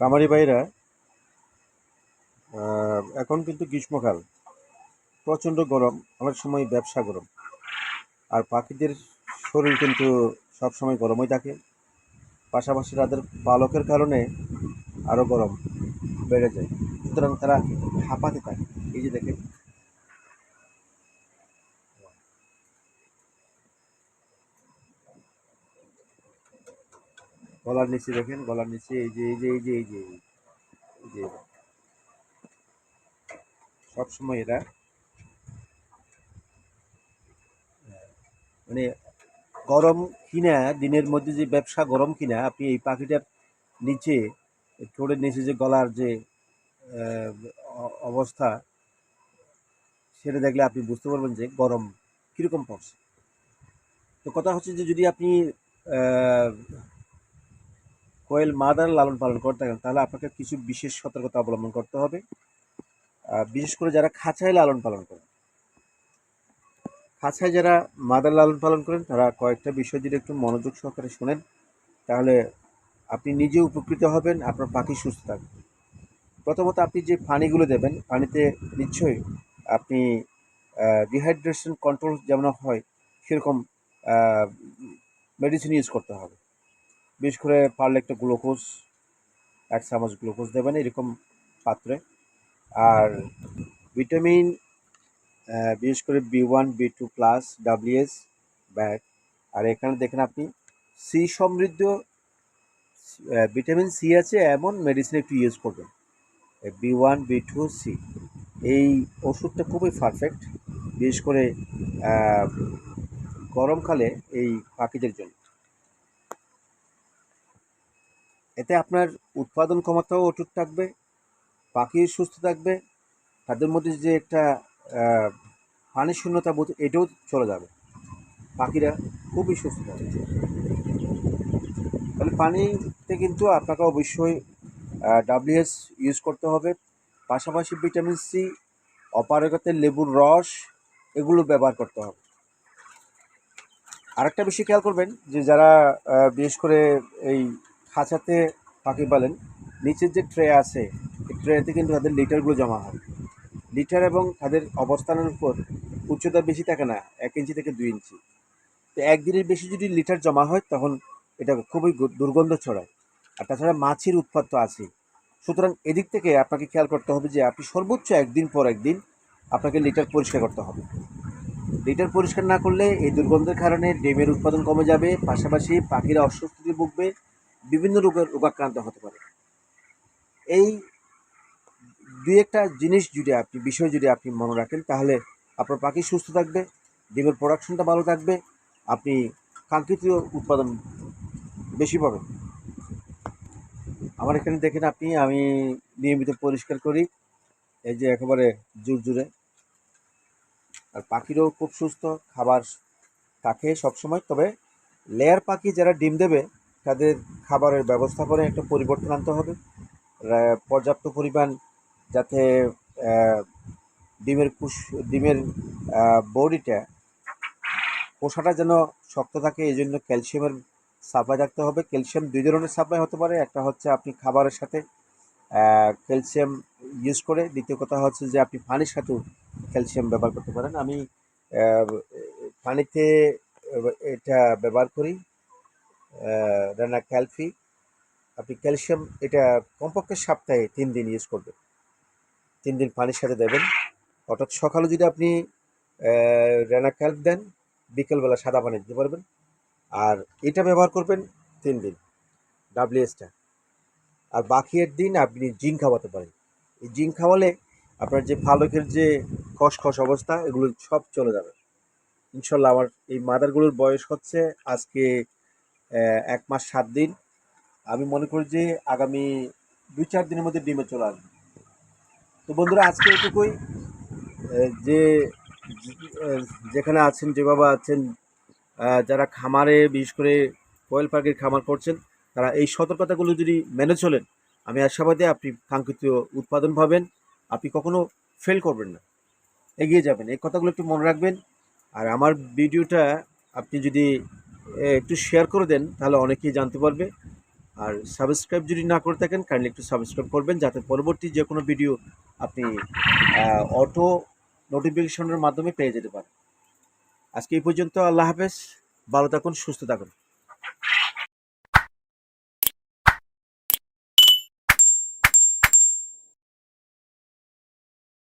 কামারি ভাইরা এখন কিন্তু গ্রীষ্মকাল। প্রচণ্ড গরম, অনেক সময় ব্যবসা গরম। আর পাখিদের শরীর কিন্তু সব সময় গরমই থাকে। পাশাপাশি তাদের পালকের কারণে আরও গরম বেড়ে যায়। সুতরাং তারা হাঁপাতে থাকে। এই যে দেখেন গলার নিচে দেখেন, গলার নিচে এই যে এই যে এই যে এই যে যে। সবসময় এরা মানে গরম কিনা, দিনের মধ্যে যে ব্যবসা গরম কিনা, আপনি এই পাখিটার নিচে, ঠোঁটের নিচে যে গলার যে অবস্থা, সেটা দেখলে আপনি বুঝতে পারবেন যে গরম কীরকম পড়ছে। তো কথা হচ্ছে যে যদি আপনি কোয়েল মাদার লালন পালন করতে থাকেন, তাহলে আপনাকে কিছু বিশেষ সতর্কতা অবলম্বন করতে হবে। বিশেষ করে যারা খাঁচায় লালন পালন করেন। খাঁচায় যারা মাদার লালন পালন করেন, তারা কয়েকটা বিষয় যদি একটু মনোযোগ সহকারে শোনেন, তাহলে আপনি নিজে উপকৃত হবেন, আপনার পাখি সুস্থ থাকবে। প্রথমত আপনি যে পানিগুলো দেবেন, পানিতে নিশ্চয়ই আপনি ডিহাইড্রেশন কন্ট্রোল যেমন হয়, সেরকম মেডিসিন ইউজ করতে হবে। বিশেষ করে পারলে একটা গ্লুকোজ, এক চামচ গ্লুকোজ দেবেন এরকম পাত্রে। আর ভিটামিন বিশেষ করে B one, B two plus WS ব্যাট। আর এখানে দেখেন আপনি, সি সমৃদ্ধ ভিটামিন সি আছে এমন মেডিসিন একটু ইউজ করবেন। B one, B two, C. এই ওষুধটা খুবই পারফেক্ট বিশেষ করে গরমকালে এই পাখিদের জন্য। এতে আপনার উৎপাদন ক্ষমতাও অটুট থাকবে পাখি সুস্থ থাকবে তাদের মধ্যে যে একটা আহ, পানি শূন্যতা বোধ এটাও চলে যাবে। পাখিরা খুবই সুস্থ থাকবে তাহলে পানিতে কিন্তু আপনাকে অবশ্যই ডাব্লিউএস ইউজ করতে হবে। পাশাপাশি ভিটামিন সি অপারগতের লেবুর রস এগুলো ব্যবহার করতে হবে। আরেকটা বিষয় খেয়াল করবেন যে যারা বিশেষ করে এই খাঁচাতে পাখি পালেন নিচের যে ট্রে আছে, এই ট্রেতে কিন্তু তাদের লিটারগুলো জমা হয়। লিটার এবং তাদের অবস্থানের উপর উচ্চতা বেশি থাকে না, এক ইঞ্চি থেকে দুই ইঞ্চি। তো একদিনের বেশি যদি লিটার জমা হয়, তখন এটা খুবই দুর্গন্ধ ছড়ায়। আর তাছাড়া মাছির উৎপাত তো আছে সুতরাং এদিক থেকে আপনাকে খেয়াল করতে হবে যে, আপনি সর্বোচ্চ একদিন পর একদিন আপনাকে লিটার পরিষ্কার করতে হবে। লিটার পরিষ্কার না করলে এই দুর্গন্ধের কারণে ডিমের উৎপাদন কমে যাবে, পাশাপাশি পাখিরা অস্বস্তিতে ভুগবে বিভিন্ন রোগের রোগাক্রান্ত হতে পারে। এই দুই একটা জিনিস যদি আপনি, বিষয় যদি আপনি মনে রাখেন, তাহলে আপনার পাখি সুস্থ থাকবে, ডিমের প্রোডাকশনটা ভালো থাকবে, আপনি কাঙ্ক্ষিত উৎপাদন বেশি পাবেন। আমার এখানে দেখেন আপনি, আমি নিয়মিত পরিষ্কার করি, এই যে একেবারে জোর জুড়ে আর পাখিরও খুব সুস্থ, খাবার থাকে সবসময়, তবে লেয়ার পাখি যারা ডিম দেবে তাদের খাবারের ব্যবস্থাপনায় একটা পরিবর্তন আনতে হবে। পর্যাপ্ত পরিমাণ যাতে ডিমের কুশ, ডিমের বডিটা কোষাটা যেন শক্ত থাকে এই জন্য ক্যালসিয়ামের সাপ্লাই থাকতে হবে। ক্যালসিয়াম দুই ধরনের সাপ্লাই হতে পারে। একটা হচ্ছে আপনি খাবারের সাথে ক্যালসিয়াম ইউজ করে। দ্বিতীয় কথা হচ্ছে যে আপনি পানির সাথেও ক্যালসিয়াম ব্যবহার করতে পারেন। আমি পানিতে এটা ব্যবহার করি। রান্না ক্যালফি আপনি ক্যালসিয়াম, এটা কমপক্ষে সপ্তাহে তিন দিন ইউজ করবেন। তিন দিন পানির সাথে দেবেন। অর্থাৎ সকালে যদি আপনি রেনা ক্যালপ দেন, বিকেলবেলা সাদা পানি দিতে পারবেন। আর এটা ব্যবহার করবেন তিন দিন ডাব্লিউএসটা আর বাকি এর দিন আপনি জিঙ্ক খাওয়াতে পারেন। এই জিঙ্ক খাওয়ালে আপনার যে পালকের যে খসখস অবস্থা, এগুলো সব চলে যাবে। ইনশাল্লাহ আমার এই মাদারগুলোর বয়স হচ্ছে আজকে এক মাস, সাত দিন। আমি মনে করি যে আগামী দুই, চার দিনের মধ্যে ডিমে চলে আসবে। তো বন্ধুরা, আজকে এটুকুই। যে, যেখানে আছেন, যে বাবা আছেন যারা খামারে, বিশেষ করে কোয়েল পাখির খামার করছেন, তারা এই সতর্কতাগুলো যদি মেনে চলেন, আমি আশাবাদী আপনি কাঙ্ক্ষিত উৎপাদন পাবেন। আপনি কখনো ফেল করবেন না। এগিয়ে যাবেন। এই কথাগুলো একটু মনে রাখবেন। আর আমার ভিডিওটা আপনি যদি একটু শেয়ার করে দেন, তাহলে অনেকেই জানতে পারবে। আর সাবস্ক্রাইব যদি না করে থাকেন কাইন্ডলি একটু সাবস্ক্রাইব করবেন, যাতে পরবর্তী যে কোনো ভিডিও আপনি অটো নোটিফিকেশনের মাধ্যমে পেয়ে যেতে পারেন। আজকে এই পর্যন্ত আল্লাহ হাফেজ, ভালো থাকুন, সুস্থ থাকুন।